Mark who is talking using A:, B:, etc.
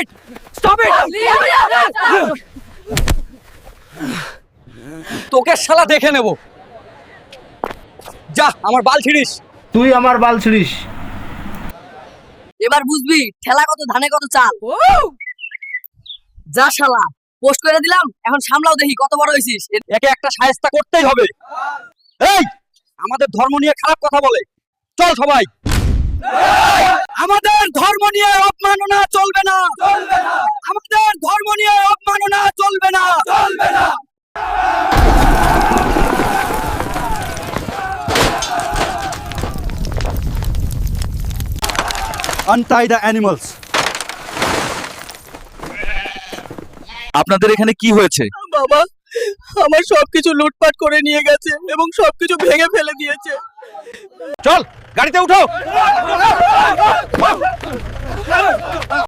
A: It stop it তোকে শালা দেখে নেব। যা আমার বাল ছিড়িস।
B: তুই আমার বাল ছিড়িস।
C: এবার বুঝবি ঠেলা কত ধানে কত চাল। যা শালা পোস্ট করে দিলাম এখন সামলাও দেখি কত বড় হয়েছিস।
A: একে একটা সাহেস্তা করতেই হবে। এই আমাদের ধর্ম নিয়ে খারাপ কথা বলে। চল সবাই। আমাদের ধর্ম নিয়ে অপমাননা চলবে না। আমাদের ধর্ম নিয়ে অপমাননা চলবে না। চলবে না।
D: আনটাই দ্য অ্যানিমালস আপনাদের এখানে কি হয়েছে?
C: বাবা আমার সবকিছু লুটপাট করে নিয়ে গেছে এবং সবকিছু ভেঙে ফেলে দিয়েছে।
D: চল! গাড়িতে উঠো!